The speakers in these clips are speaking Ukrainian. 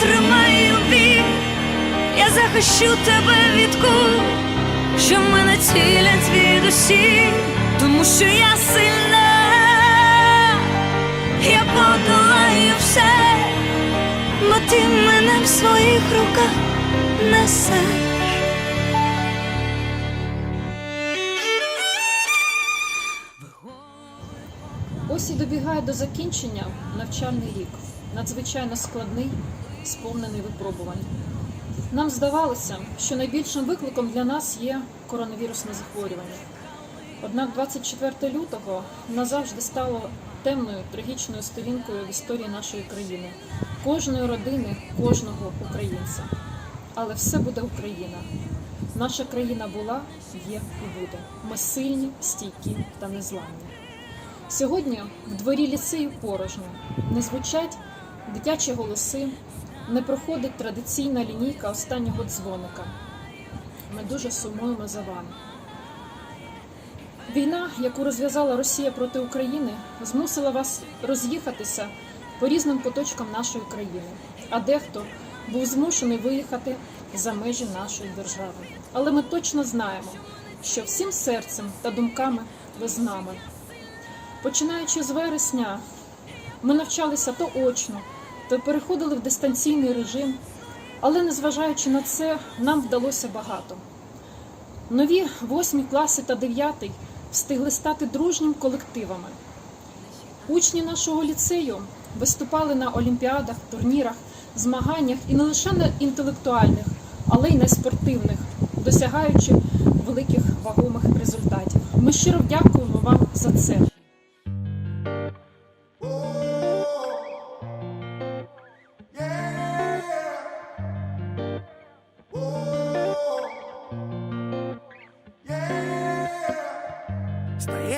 я витримаю я захищу тебе від куль, що мене цілять від звідусіль, тому що я сильна, я подолаю все, бо ти мене в своїх руках несеш. Ось і добігає до закінчення навчальний рік, надзвичайно складний, сповнений випробувань. Нам здавалося, що найбільшим викликом для нас є коронавірусне захворювання. Однак 24 лютого назавжди стало темною трагічною сторінкою в історії нашої країни, кожної родини, кожного українця. Але все буде Україна. Наша країна була, є і буде. Ми сильні, стійкі та незламні. Сьогодні в дворі ліцею порожньо, не звучать дитячі голоси, не проходить традиційна лінійка останнього дзвоника. Ми дуже сумуємо за вами. Війна, яку розв'язала Росія проти України, змусила вас роз'їхатися по різним куточкам нашої країни, а дехто був змушений виїхати за межі нашої держави. Але ми точно знаємо, що всім серцем та думками ви з нами. Починаючи з вересня, ми навчалися то очно, то переходили в дистанційний режим, але незважаючи на це, нам вдалося багато. Нові восьмі класи та дев'ятий встигли стати дружнім колективами. Учні нашого ліцею виступали на олімпіадах, турнірах, змаганнях і не лише на інтелектуальних, але й на спортивних, досягаючи великих вагомих результатів. Ми щиро дякуємо вам за це.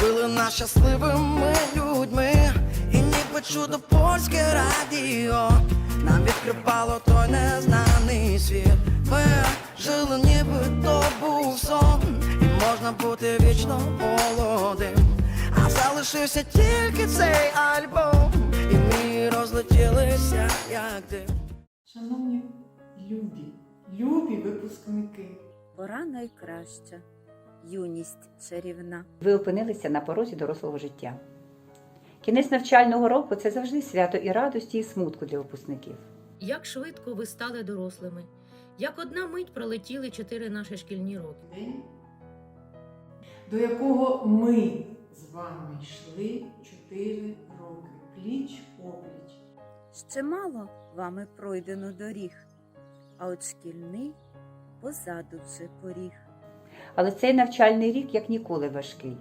робили нас щасливими людьми, і ніби чудо польське радіо нам відкривало той незнаний світ. Ми жили, ніби то був сон, і можна бути вічно молодим. А залишився тільки цей альбом, і ми розлетілися, як дим. Шановні любі, любі випускники. Пора найкраща, юність чарівна. Ви опинилися на порозі дорослого життя. Кінець навчального року це завжди свято і радості, і смутку для випускників. Як швидко ви стали дорослими, як одна мить пролетіли чотири наші шкільні роки. День, до якого ми з вами йшли чотири роки пліч опліч. Ще мало вами пройдено доріг, а от шкільний позаду вже поріг. Але цей навчальний рік як ніколи важкий.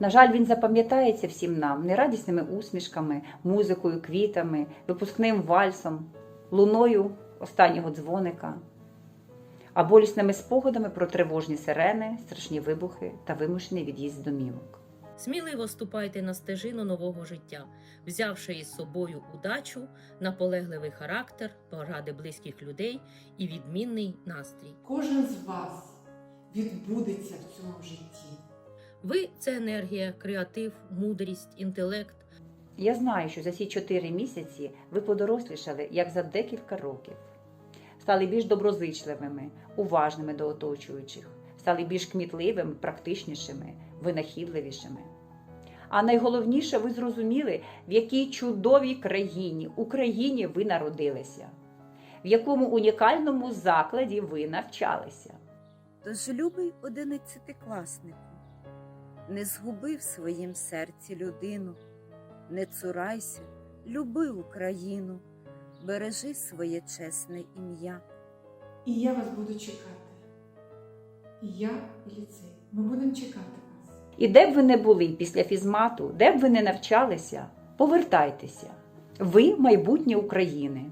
На жаль, він запам'ятається всім нам нерадісними усмішками, музикою, квітами, випускним вальсом, луною останнього дзвоника, а болісними спогадами про тривожні сирени, страшні вибухи та вимушений від'їзд з домівок. Сміливо ступайте на стежину нового життя, взявши із собою удачу, наполегливий характер, поради близьких людей і відмінний настрій. Кожен з вас відбудеться в цьому житті. Ви це енергія, креатив, мудрість, інтелект. Я знаю, що за ці чотири місяці ви подорослішали як за декілька років. Стали більш доброзичливими, уважними до оточуючих, стали більш кмітливими, практичнішими, винахідливішими. А найголовніше, ви зрозуміли, в якій чудовій країні, Україні ви народилися, в якому унікальному закладі ви навчалися. Тож, любий одинадцятикласнику, не згуби в своїм серці людину, не цурайся, люби Україну, бережи своє чесне ім'я. І я вас буду чекати. І я, і ліцей. Ми будемо чекати вас. І де б ви не були після фізмату, де б ви не навчалися, повертайтеся. Ви майбутнє України.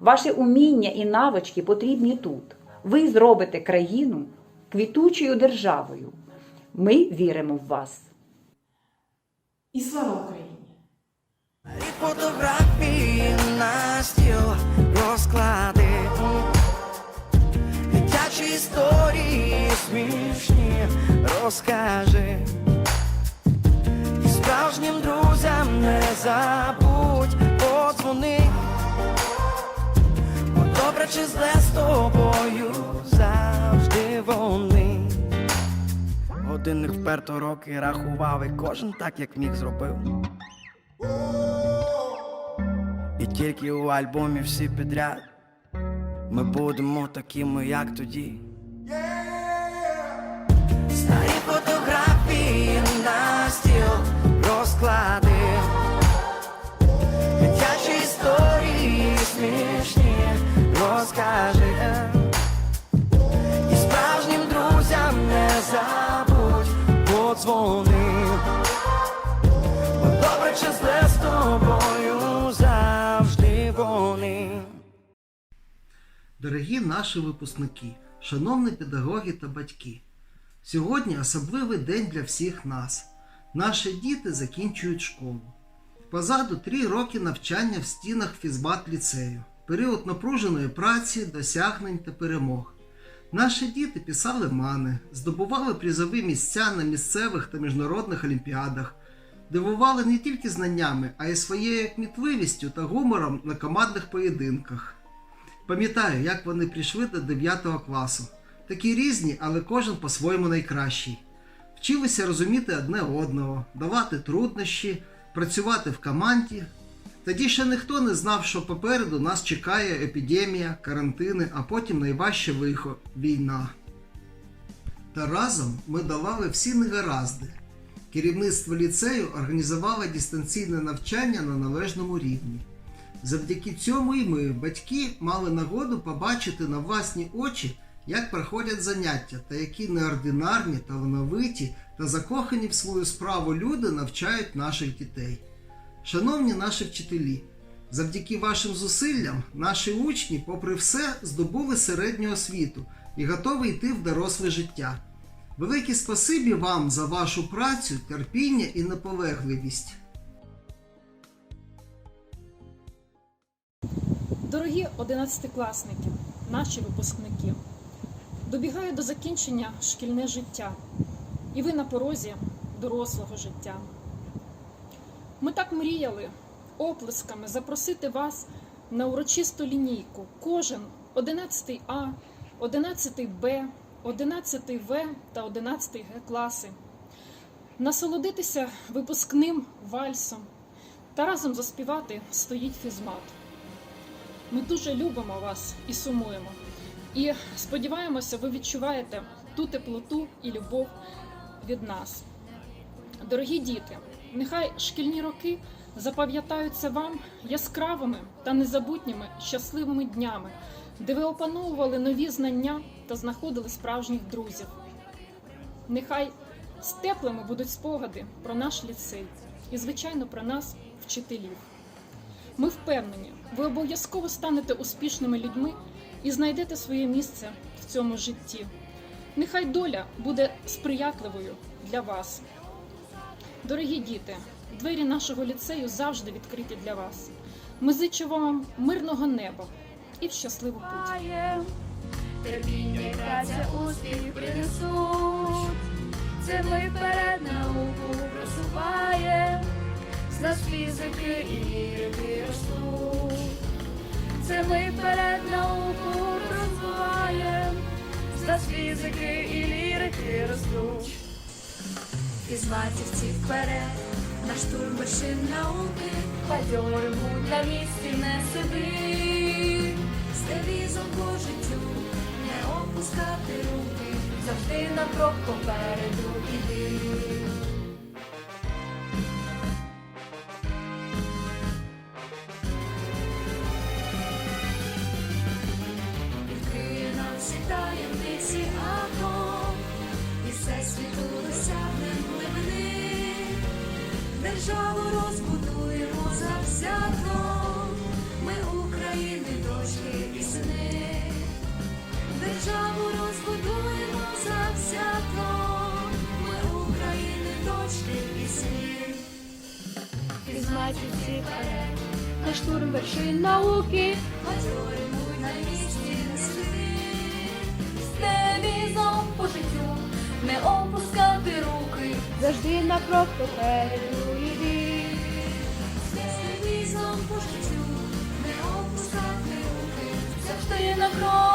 Ваше уміння і навички потрібні тут. Ви зробите країну квітучою державою. Ми віримо в вас. І слава Україні! І фотографії на стіл розклади Дитячі історії смішні розкажи І справжнім друзям не забудь подзвони Бо добре чи зле з тобою? Завжди вони. Годинник вперто роки рахував і кожен так як міг зробив. І тільки у альбомі всі підряд. Ми будемо такими, як тоді. Дорогі наші випускники, шановні педагоги та батьки, сьогодні особливий день для всіх нас. Наші діти закінчують школу. Позаду три роки навчання в стінах фізбат ліцею, період напруженої праці, досягнень та перемог. Наші діти писали мани, здобували призові місця на місцевих та міжнародних олімпіадах, дивували не тільки знаннями, а й своєю кмітливістю та гумором на командних поєдинках. Пам'ятаю, як вони прийшли до 9 класу. Такі різні, але кожен по-своєму найкращий. Вчилися розуміти одне одного, давати труднощі, працювати в команді. Тоді ще ніхто не знав, що попереду нас чекає епідемія, карантини, а потім найважче лихо війна. Та разом ми долали всі негаразди. Керівництво ліцею організувало дистанційне навчання на належному рівні. Завдяки цьому і ми, батьки, мали нагоду побачити на власні очі, як проходять заняття та які неординарні, талановиті та закохані в свою справу люди навчають наших дітей. Шановні наші вчителі, завдяки вашим зусиллям наші учні, попри все, здобули середню освіту і готові йти в доросле життя. Велике спасибі вам за вашу працю, терпіння і наполегливість. Дорогі одинадцятикласники, наші випускники, добігає до закінчення шкільне життя, і ви на порозі дорослого життя. Ми так мріяли оплесками запросити вас на урочисту лінійку. Кожен 11 А, 11 Б, 11 В та 11 Г класи. Насолодитися випускним вальсом та разом заспівати стоїть фізмат. Ми дуже любимо вас і сумуємо. І сподіваємося, ви відчуваєте ту теплоту і любов від нас. Дорогі діти, нехай шкільні роки запам'ятаються вам яскравими та незабутніми щасливими днями, де ви опановували нові знання та знаходили справжніх друзів. Нехай з теплими будуть спогади про наш ліцей і, звичайно, про нас, вчителів. Ми впевнені, ви обов'язково станете успішними людьми і знайдете своє місце в цьому житті. Нехай доля буде сприятливою для вас. Дорогі діти, двері нашого ліцею завжди відкриті для вас. Ми зичимо вам мирного неба і в щасливу путь. терпіння і праця успіх принесуть. Це ми вперед науку просуваєм, з нас фізики і лірики ростуть. Це ми вперед науку просуваєм, з нас фізики і лірики ростуть. Фізматівці вперед, на штурм вершин науки, бадьорим будь на місці не сиди, з девізом по життю не опускати руки, завжди на крок попереду іди. Завзято, ми України, дочки і сини, державу розбудуємо завзято, ми України, дочки і сини. Фізматівці вперед, на штурм вершин науки, бадьоримо на місці не сиди, з девізом по життю не опускати руки, завжди на крок попереду йди. Девізом по життю не опускати руки, завжди на крок